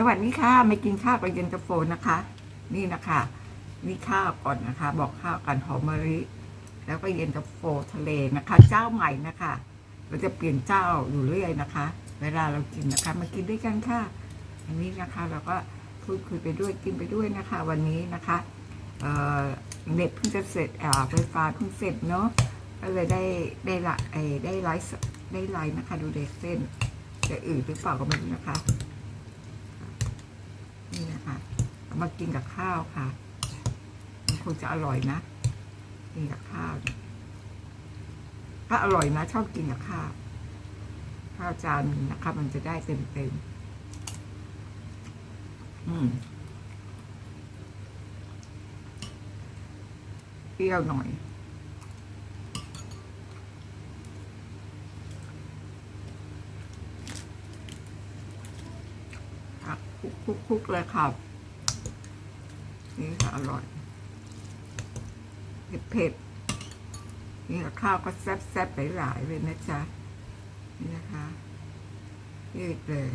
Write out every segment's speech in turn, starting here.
สวัสดีค่ะไม่กินข้าวกับเย็นตาโฟนะคะ นี่นะคะนี่ข้าวก่อนนะคะ บอกข้าวกันหอมมะลิแล้วก็เย็นตาโฟทะเลนะคะ เจ้าใหม่นะคะ เราจะเปลี่ยนเจ้าอยู่เรื่อยนะคะ เวลาเรากินนะคะ มากินด้วยกันค่ะ อันนี้นะคะเราก็พูดคุยไปด้วยกินไปด้วยนะคะ วันนี้นะคะเเน็ตเพิ่งจะเสร็จอไฟฟ้าเพิ่งเสร็จเนาะก็เลยได้ได้ละไอ้ได้ไลฟ์ได้ไลฟ์นะคะ ดูเด็กเส้นจะอืดหรือเปล่าก็ไม่รู้นะคะ นี่นะคะเอา มากินกับข้าวค่ะ มันคงจะอร่อยนะ กินกับข้าว ถ้าอร่อยนะ ชอบกินกับข้าว ข้าวจานนึ่งนะคะ มันจะได้เต็มเต็มอืมเปรี้ยวหน่อยคุกคลุกคลุกเลยค่ะ นี่ค่ะอร่อยเผ็ดเผ็ดนี่กับข้าวก็แซ่บแซ่บหลายๆเลยนะจ๊ะนี่นะคะยืดเลย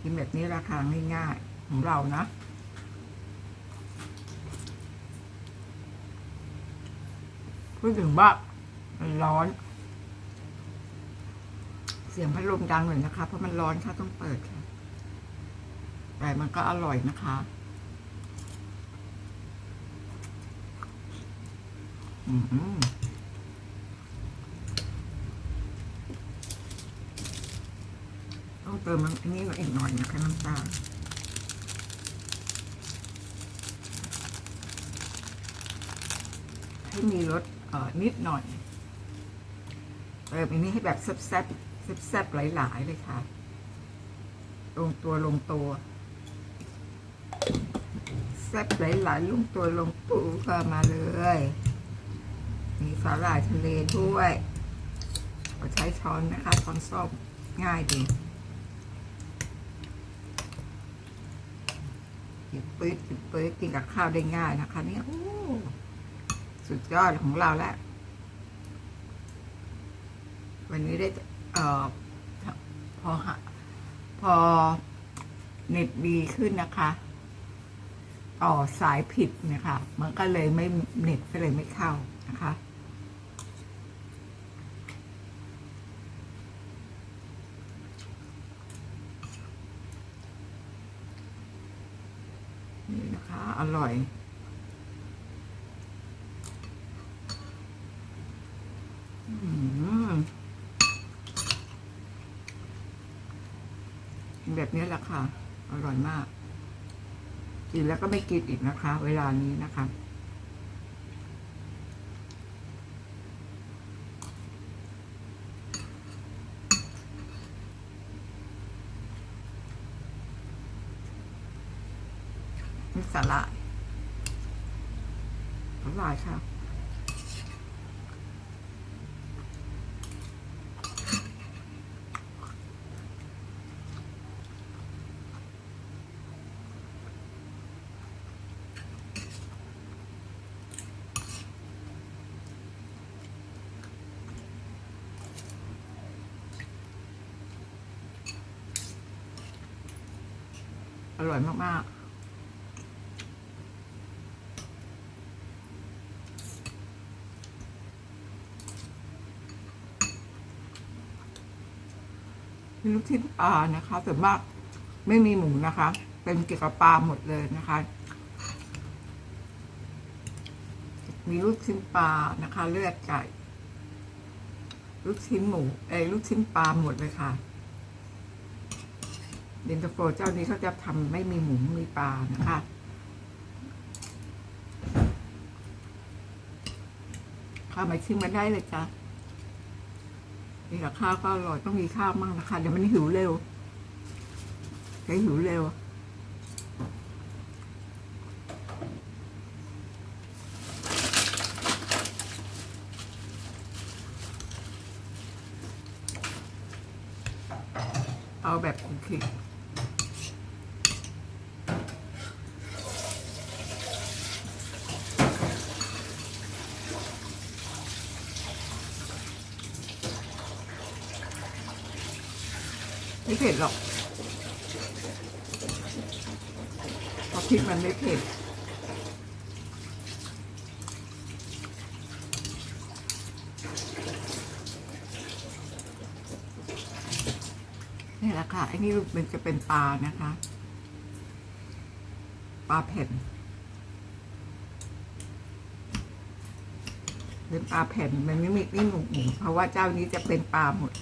กินแบบนี้ราคาง่ายๆของเรานะพูดถึงว่ามันร้อน เสียงพัดลมดังเลยนะคะ เพราะมันร้อนค่ะต้องเปิดค่ะ แต่มันก็อร่อยนะคะ อืม ต้องเติมน้ำอันนี้อีกหน่อยนะคะน้ำตาลให้มีรสเอ่อนิดหน่อย เติมอันนี้ให้แบบแซ่บแซ่บแซ่บหลาย ๆ เลยค่ะ ลงตัวลงตัวแซ่บหลายๆลงตัวลงตัวก็มาเลย มีสาหร่ายทะเลด้วยก็ใช้ช้อนนะคะช้อนส้อมง่ายดีหยิบปื๊ดหยิบปื๊ดกินกับข้าวได้ง่ายนะคะเนี่ยโอ้สุดยอดของเราแล้ว วันนี้ได้เอ่อพอพอเน็ตดีขึ้นนะคะต่อสายผิดนะคะ มันก็เลยไม่เน็ตก็เลยไม่เข้านะคะ นี่นะคะ อร่อยอืมแบบนี้แหละค่ะ อร่อยมาก กินแล้วก็ไม่กินอีกนะคะ เวลานี้นะคะ สาหร่ายสาหร่ายค่ะ อร่อยมาก ๆ ลูกชิ้นปลานะคะส่วนมากไม่มีหมูนะคะ เป็นเกี่ยวกับปลาหมดเลยนะคะ มีลูกชิ้นปลานะคะ เลือดไก่ ลูกชิ้นหมูเอยลูกชิ้นปลาหมดเลยค่ะเดนตาโฟเจ้านี้เขาจะทำไม่มีหมูไม่มีปลานะคะข้าวมาชิมมาได้เลยจ้ะ นี่กับข้าวก็อร่อยต้องมีข้าวมั่งนะคะเดี๋ยวมันหิวเร็วจะหิวเร็วเอาแบบโอเค เผ็ดหรอกพริกมันไม่เผ็ดนี่แหละค่ะไอ้นี่มันจะเป็นปลานะคะ ปลาเผ็ดเป็นปลาแผ่นมันไม่มีนี่หนุ่มๆเพราะว่าเจ้านี้จะเป็นปลาหมด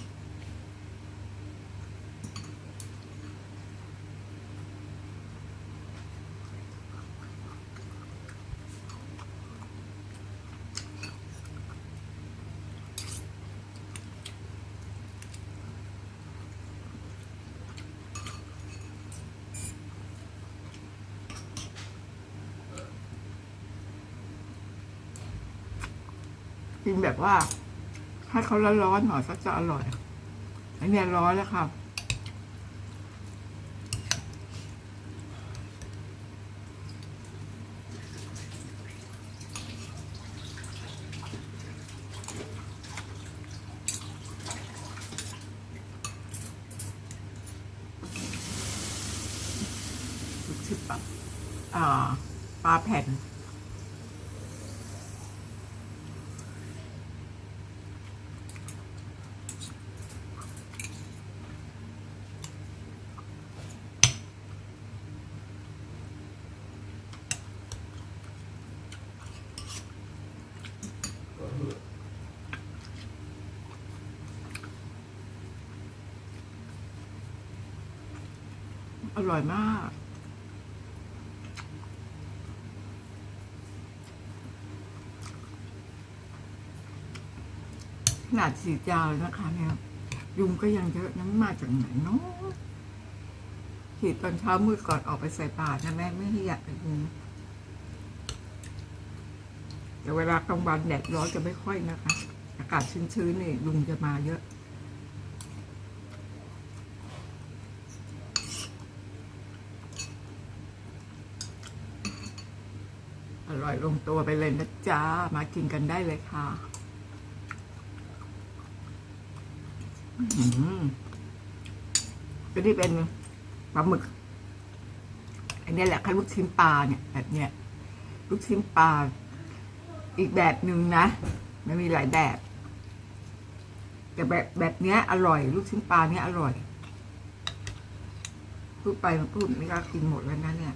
แบบว่าให้เขาร้อนๆหน่อยก็จะอร่อยอันเนี้ยร้อนแล้วค่ะลูกชิบปะอ่าปลาแผ่น ร่อยมาก ขนาดสีดยาวเลยนะคะเนี่ย ยุงก็ยังเยอะนะมันมาจากไหนเนาะฉีดตอนเช้ามืดก่อนออกไปใส่บาตรนะแม่ไม่ให้อยากยุงแต่เวลากลางวันแดดร้อนจะไม่ค่อยนะคะ อากาศชื้นๆนี่ยุงจะมาเยอะ ร่อยลงตัวไปเลยนะจ๊ะ มากินกันได้เลยค่ะอื้อหือก็ที่เป็นปลาหมึก อันนี้แหละค่ะลูกชิ้นปลาเนี่ย แบบเนี้ยลูกชิ้นปลาอีกแบบหนึ่งนะมันมีหลายแบบ แต่แบบแบบเนี้ยอร่อย ลูกชิ้นปลาเนี้ยอร่อย พูดไปมันพูดไม่กล้ากินหมดแล้วนะเนี่ย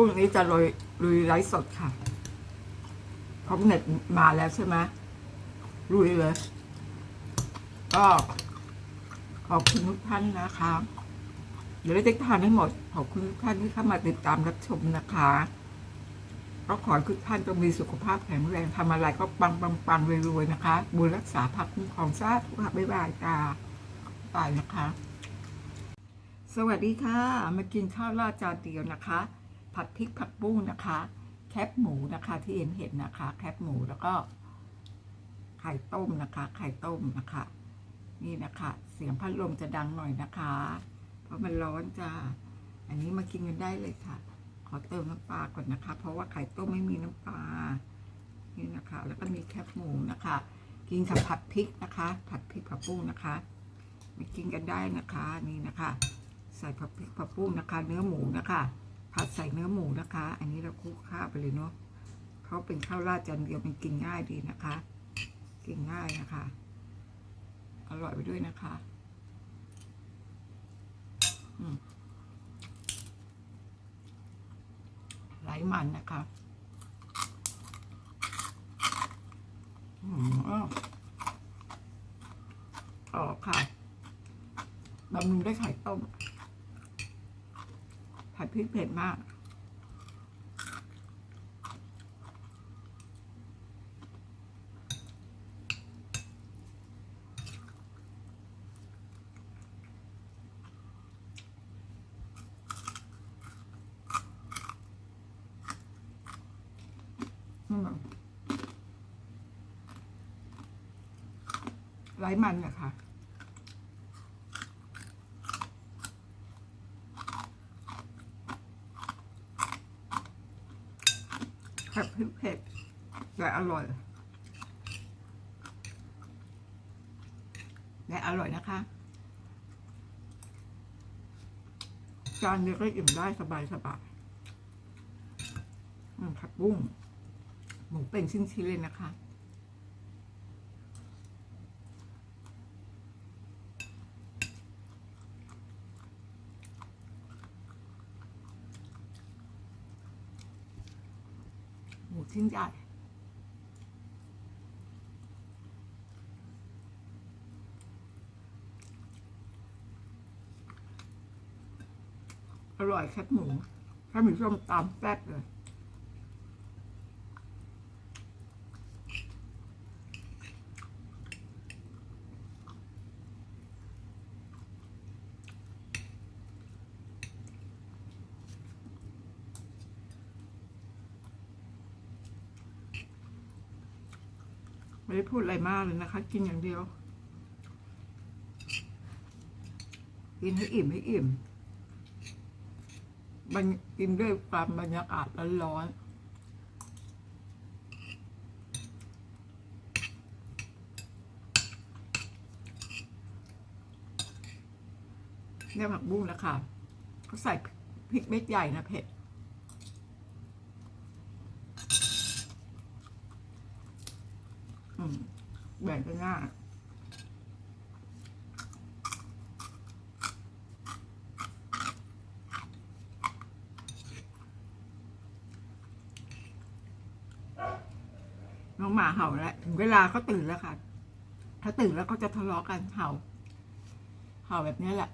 รุ่งนี้จะลุยลุยไลฟ์สดค่ะเพราะเน็ตมาแล้วใช่ไหมลุยเลย ก็ขอบคุณทุกท่านนะคะ เดี๋ยวเราจะทานให้หมด ขอบคุณทุกท่านที่เข้ามาติดตามรับชมนะคะก็ขอให้ทุกท่านจงมีสุขภาพแข็งแรงทำอะไรก็ปังปังปังรวยๆนะคะ บุญรักษาพักคุ้มครองซาทุกค่ะบ๊ายบายจ้าบายนะคะ สวัสดีค่ะ มากินข้าวราดจานเดียวนะคะ ผัดพริกผักบุ้งนะคะ แคบหมูนะคะที่เห็นเห็นนะคะ แคบหมูแล้วก็ ไข่ต้มนะคะ ไข่ต้มนะคะ นี่นะคะ เสียงพัดลมจะดังหน่อยนะคะ เพราะมันร้อนจ้าอันนี้มากินกันได้เลยค่ะ ขอเติมน้ำปลาก่อนนะคะ เพราะว่าไข่ต้มไม่มีน้ำปลานี่นะคะ แล้วก็มีแคบหมูนะคะ กินกับผัดพริกนะคะ ผัดพริกผักบุ้งนะคะมากินกันได้นะคะนี่นะคะ ใส่ผัดพริกผักบุ้งนะคะ เนื้อหมูนะคะ ผัดใส่เนื้อหมูนะคะ อันนี้เราคลุกข้าวไปเลยเนาะเขาเป็นข้าวราดจานเดียวมันกินง่ายดีนะคะ กินง่ายนะคะ อร่อยไปด้วยนะคะอืมไร้มันนะคะอืมอ๋อค่ะบำรุงได้ไข่ต้ม ผัดพริกเผ็ดมาก ไร้มันนะคะ ริกเผ็ดแต่อ ร่อย และอร่อยนะคะ จานนี้ก็อิ่มได้สบายสบายๆอืมผักบุ้งหมูเป็นชิ้นๆเลยนะคะหมูชิ้นใหญ่ อร่อยแคบหมูถ้ามีส้มตำแซ่บเลยไม่ได้พูดอะไรมากเลยนะคะ กินอย่างเดียว กินให้อิ่มให้อิ่ม มันกินด้วยความบรรยากาศร้อนๆเนี่ยผักบุ้งแล้วค่ะเขาใส่พริกเม็ดใหญ่นะเผ็ดแบ่งกันง่ายน้องหมา เห่าแล้วถึงเวลาเขาตื่นแล้วค่ะ ถ้าตื่นแล้วก็จะทะเลาะกันเห่า เห่าแบบนี้แหละ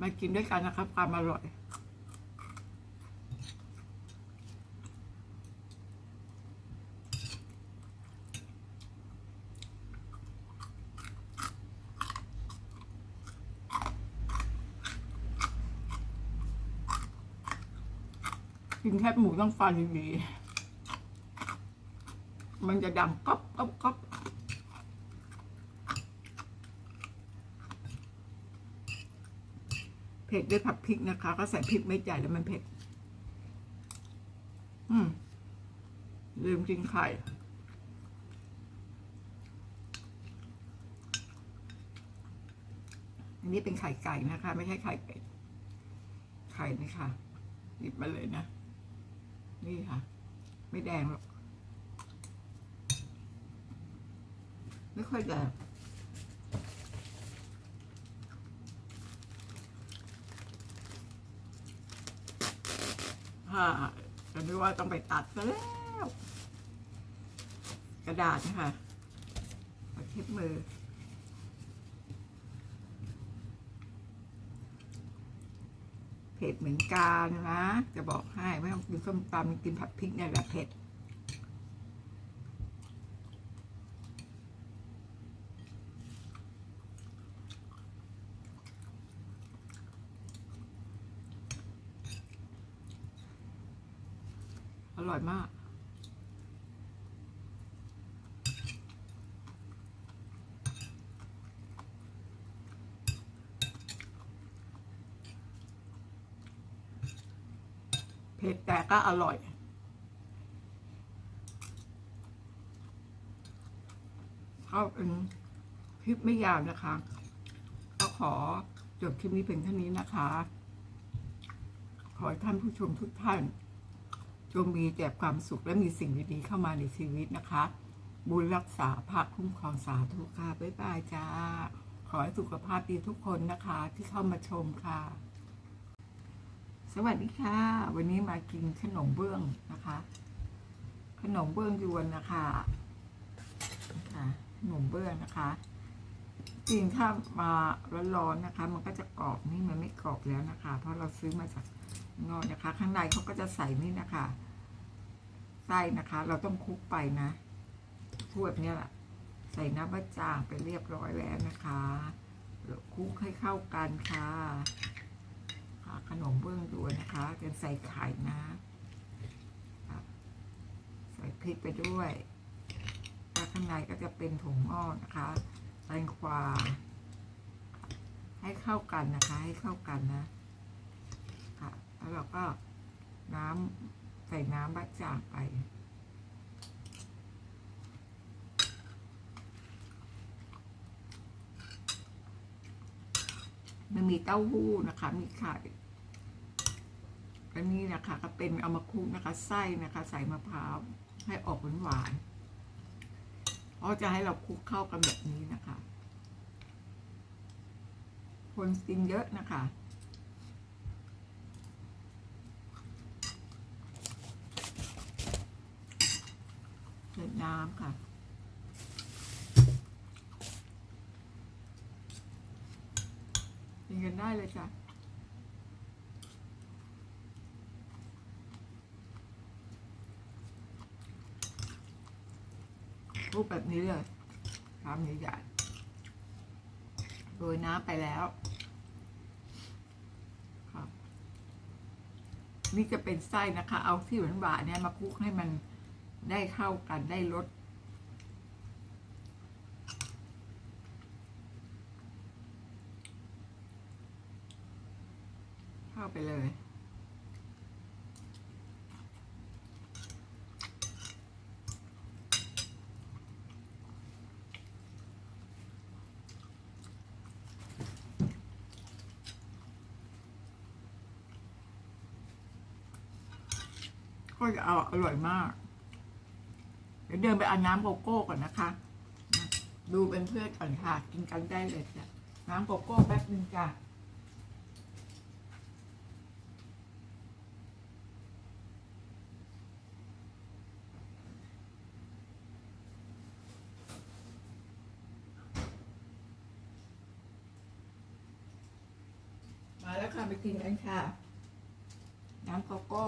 มากินด้วยกันนะครับ ความอร่อย กินแคบหมูต้องฟันดีมันจะดังก๊อบก๊อบก๊อบเผ็ดด้วยผักพริกนะคะ ก็ใส่พริกเม็ดใหญ่แล้วมันเผ็ด อืม ลืมกินไข่อันนี้เป็นไข่ไก่นะคะ ไม่ใช่ไข่เป็ด ไข่นี่ค่ะหยิบมาเลยนะ นี่ค่ะ ไม่แดงหรอกไม่ค่อยแดงค่ะจะนึกว่าต้องไปตัดซะแล้ว กระดาษนะคะมาเช็ดมือ เผ็ดเหมือนกันนะ จะบอกให้ไม่ต้องกินส้มตำกินผัดพริกเนี่ยแหละเผ็ดอร่อยมาก ผ็ดแต่ก็อร่อยก็เป็นคลิปไม่ยาวนะคะ ก็ขอจบคลิปนี้เป็นเท่านี้นะคะ ขอให้ท่านผู้ชมทุกท่าน จงมีแต่ความสุขและมีสิ่งดีๆเข้ามาในชีวิตนะคะ บุญรักษาภาคคุ้มครองสาธุค่ะบ๊ายบายจ้า ขอให้สุขภาพดีทุกคนนะคะที่เข้ามาชมค่ะ สวัสดีค่ะ วันนี้มากินขนมเบื้องนะคะ ขนมเบื้องยวนนะคะนะคะขนมเบื้องนะคะจริงถ้ามาร้อนๆนะคะ มันก็จะกรอบนี่มันไม่กรอบแล้วนะคะ เพราะเราซื้อมาจากนอกนะคะ ข้างในเขาก็จะใส่นี่นะคะไส้นะคะ เราต้องคลุกไปนะพวกเนี้แหละใส่น้ำมะจางไปเรียบร้อยแล้วนะคะคลุกให้เข้ากันค่ะ ขนมเบื้องด้วยนะคะเป็นใส่ไข่นะใส่พริกไปด้วยถ้าข้างในก็จะเป็นถุงงอกนะคะแตงกวาให้เข้ากันนะคะ ให้เข้ากันนะ ค่ะ แล้วเราก็น้ำใส่น้ำบะจ่างไป มันมีเต้าหู้นะคะ มีไข่อันนี้นะคะ ก็เป็นเอามาคลุกนะคะ ไส้นะคะ ใส่มะพร้าวให้ออกหวานๆเพราจะให้เราคลุกเข้ากันแบบนี้นะคะ คนกินเยอะนะคะใส่น้ำค่ะ กินกันได้เลยจ้ะรูปแบบนี้เลยทำใหญ่ๆโรยน้ำไปแล้วครับนี่จะเป็นไส้นะคะ เอาที่หวานหวานๆเนี่ยมาคลุกให้มันได้เข้ากันได้รส เข้าไปเลยก็จะเอาอร่อยมาก เดี๋ยวเดินไปเอาน้ำโกโก้ก่อนนะคะ ดูเป็นเพื่อนก่อนค่ะ กินกันได้เลยจ้ะน้ำโกโก้แป๊บนึงจ้ะ มาแล้วค่ะไปกินกัน ค่ะ น้ำโกโก้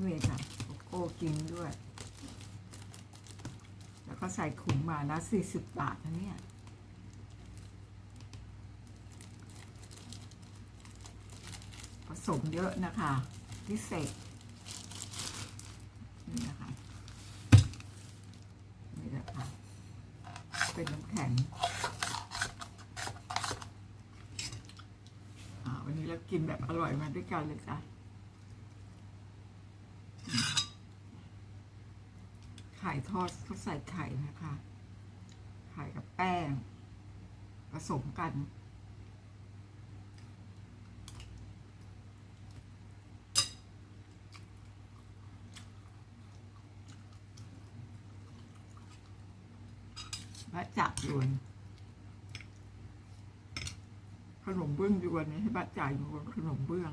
นี่ค่ะโกโก้กินด้วย แล้วก็ใส่ขุนมานะสี่สิบบาทนะเนี่ยผสมเยอะนะคะ พิเศษ นี่นะคะ นี่แหละค่ะ เป็นน้ำแข็ง อ่าวันนี้เรากินแบบอร่อยมาด้วยกันเลยจ้ะไข่ทอดเขาใส่ไข่นะคะ ไข่กับแป้ง ผสมกัน และจับยวน ข นมเบื้องยวนนี่ให้บะจ่ายยวนขนมเบื้อง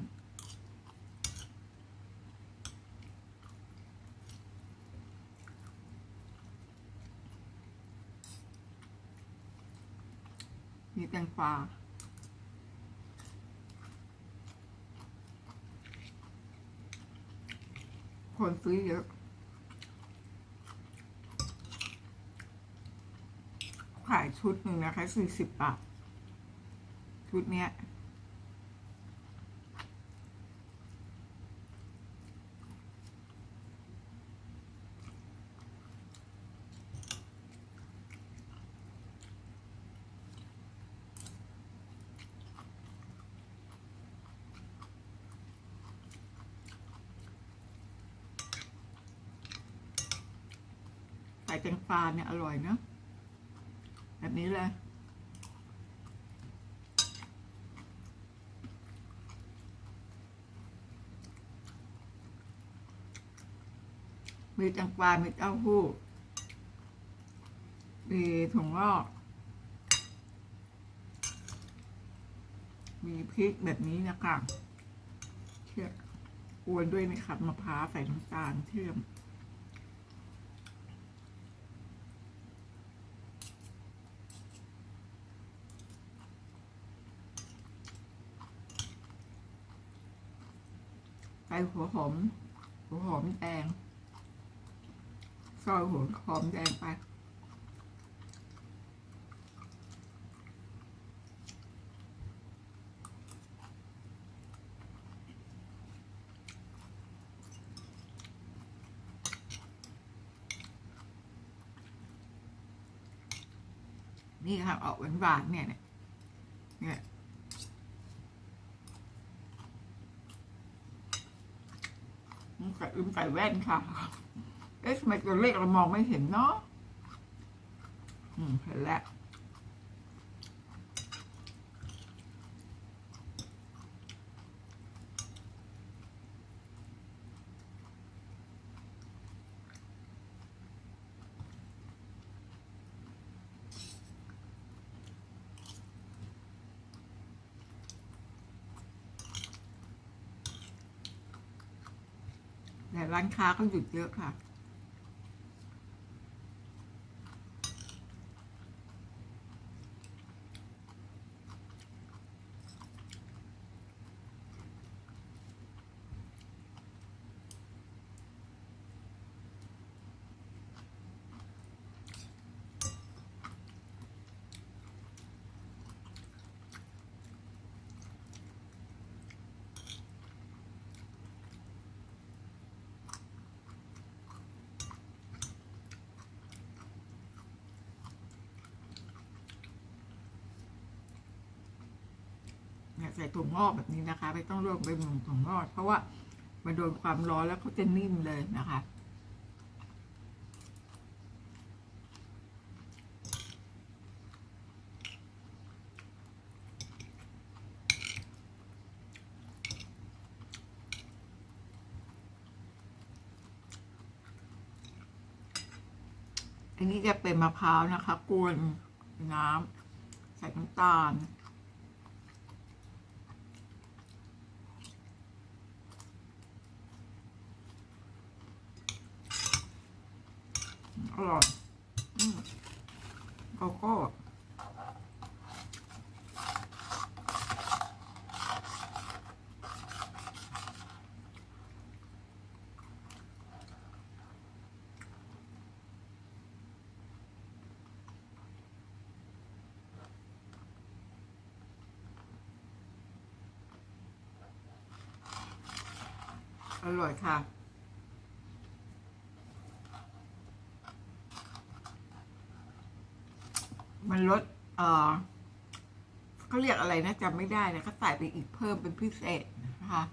มีแตงกวาคนซื้อเยอะ ขายชุดหนึ่งนะคะสี่สิบบาท ชุดเนี้ยไข่แตงกวาเนี่ยอร่อยเนอะแบบนี้เลย มีแตงกวามีเต้าหู้ มีถั่วงอก มีพริกแบบนี้นะคะเชื่อมกวนด้วยนะครับ มะพร้าวใส่น้ำตาลเชื่อมใส่หัวหอม หัวหอมแดง ซอยหัวหอมแดงไป นี่ค่ะ ออกหวานๆเนี่ยเนี่ยใส่อึมใส่แว่นค่ะ เอ๊ะทำไมตัวเลขเรามองไม่เห็นเนาะอืมเห็นแล้วแต่ร้านค้าก็หยุดเยอะค่ะ ใส่ถั่วงอกแบบนี้นะคะ ไม่ต้องรวมไปหมุนถั่วงอกเพราะว่ามันโดนความร้อนแล้วเขาจะนิ่มเลยนะคะอันนี้จะเป็นมะพร้าวนะคะ กวนน้ำใส่น้ำตาล อร่อยอืมโกโก้อร่อยค่ะ มันลด เอ่อ เขาเรียกอะไรนะจำไม่ได้นะก็ใส่ไปอีกเพิ่มเป็นพิเศษนะคะ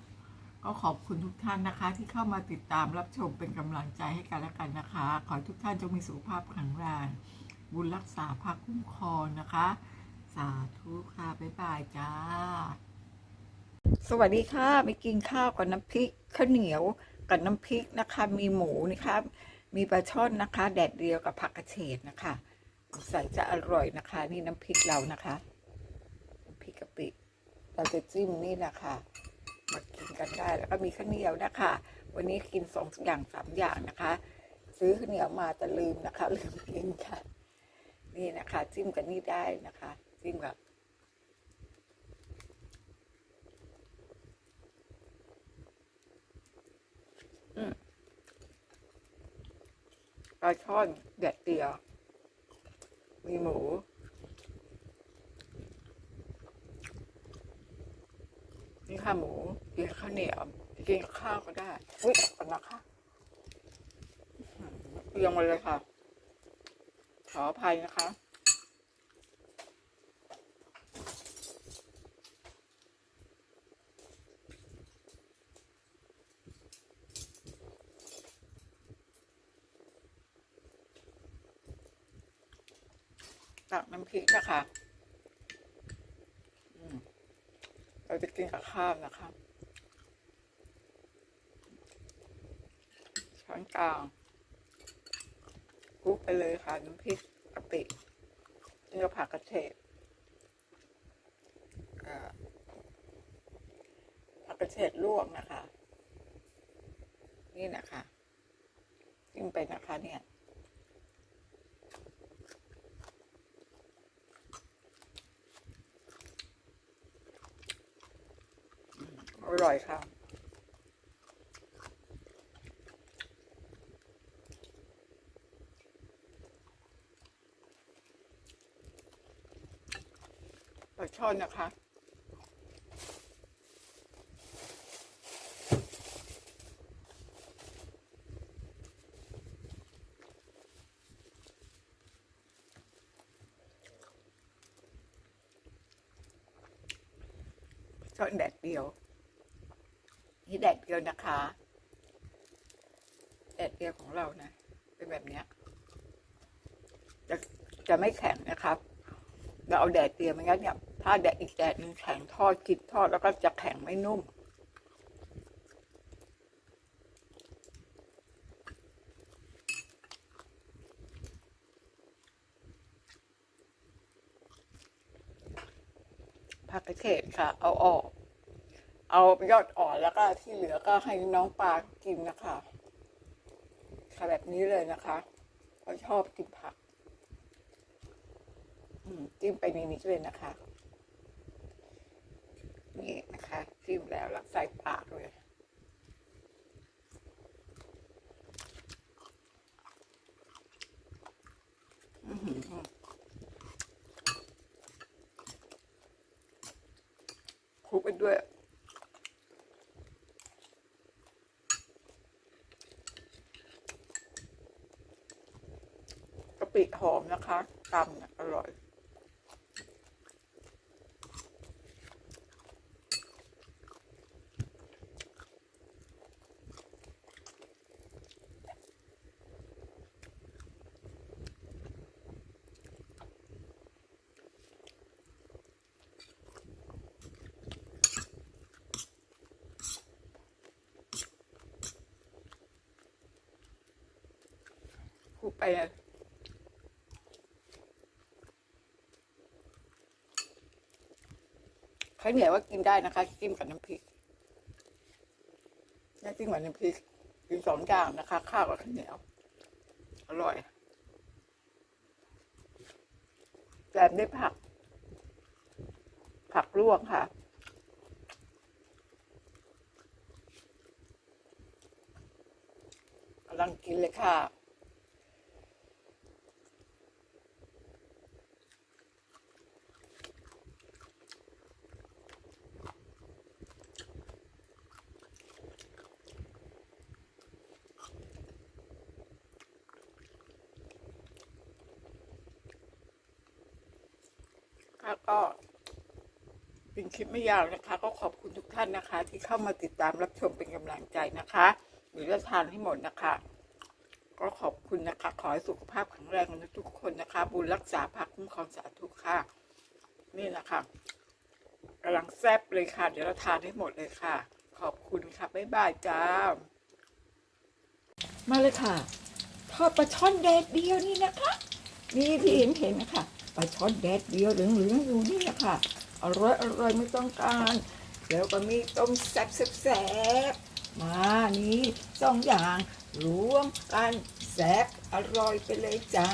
ก็ขอบคุณทุกท่านนะคะ ที่เข้ามาติดตามรับชมเป็นกำลังใจให้กันและกันนะคะ ขอทุกท่านจงมีสุขภาพแข็งแรงบุญรักษาภาคคุ้มครองนะคะ สาธุค่ะบ๊ายบายจ้า สวัสดีค่ะไปกินข้าวกับน้ำพริกข้าวเหนียวกับน้ำพริกนะคะ มีหมูนะคะ มีปลาช่อนนะคะ แดดเดียวกับผักกระเฉดนะคะใส่จะอร่อยนะคะ นี่น้ำพริกเรานะคะ กะปิ เราจะจิ้มนี่แหละค่ะ มากินกันได้แล้วก็มีข้าวเหนียวนะคะ วันนี้กินสองอย่างสามอย่างนะคะ ซื้อข้าวเหนียวมาแต่ลืมนะคะ ลืมกินค่ะ นี่นะคะ จิ้มกันนี่ได้นะคะ จิ้มกับปลาช่อนแดดเดียว มีหมู นี่ค่ะหมูกินข้าวเหนียวกินข้าวก็ได้อุ้ยก่อนนะคะเรียงมาเลยค่ะ ขออภัยนะคะตักน้ำพริกนะคะอืม เราจะกินกับข้าวนะคะช้อนกลางคลุกไปเลยค่ะน้ำพริกกะปิเนื้อผักกระเฉดผักกระเฉดลวกนะคะ นี่นะคะจิ้มไปนะคะเนี่ย ผัช่อนนะคะ ช่อนแดดเดียว นี่แดดเดียวนะคะ แดดเดียวของเรานะ เป็นแบบเนี้ยจะจะไม่แข็งนะครับ เราเอาแดดเตียวมันงั้นเนี่ย ถ้าแดดอีกแดดหนึ่งแข็งทอดกินทอดแล้วก็จะแข็งไม่นุ่ม ผักกระเฉดค่ะ เอาออก เอายอดอ่อนแล้วก็ที่เหลือก็ให้น้องปลากินนะคะค่ะแบบนี้เลยนะคะเขาชอบกินผักจิ้มไปนนี้เลยนะคะ นี่นะคะจิ้มแล้วแล้วใส่ปากเลยอือหือคลุกไปด้วยกะปิหอมนะคะตำอร่อย ไปเลยข้าวเหนียวว่ากินได้นะคะจิ้มกับน้ำพริกไม่จิ้มกับน้ำพริกกินสองอย่างนะคะ ข้าวกับข้าวเหนียว อร่อยแบบด้ผัก ผักลวกค่ะกำลังกินเลยค่ะ ค่ะก็เป็นคลิปไม่ยาวนะคะ ก็ขอบคุณทุกท่านนะคะ ที่เข้ามาติดตามรับชมเป็นกำลังใจนะคะหรือจะทานให้หมดนะคะ ก็ขอบคุณนะคะ ขอให้สุขภาพแข็งแรงกันทุกคนนะคะ บุญรักษาพักคุ้มครองสาธุค่ะ นี่แหละคะกำลังแซ่บเลยค่ะ เดี๋ยวเราทานให้หมดเลยค่ะ ขอบคุณค่ะบ๊ายบายจ้ามาเลยค่ะ ทอดปลาช่อนแดดเดียวนี่นะคะ นี่ที่เห็นเห็นนะคะ ปลาช็อตแดดเดียวเหลืองเหลืองๆอยู่นี่นะคะอร่อยอร่อยไม่ต้องการ แล้วก็มีต้มแซ่บแซ่บแซ่บมานี่สองอย่างรวมกันแซ่บอร่อยไปเลยจ้า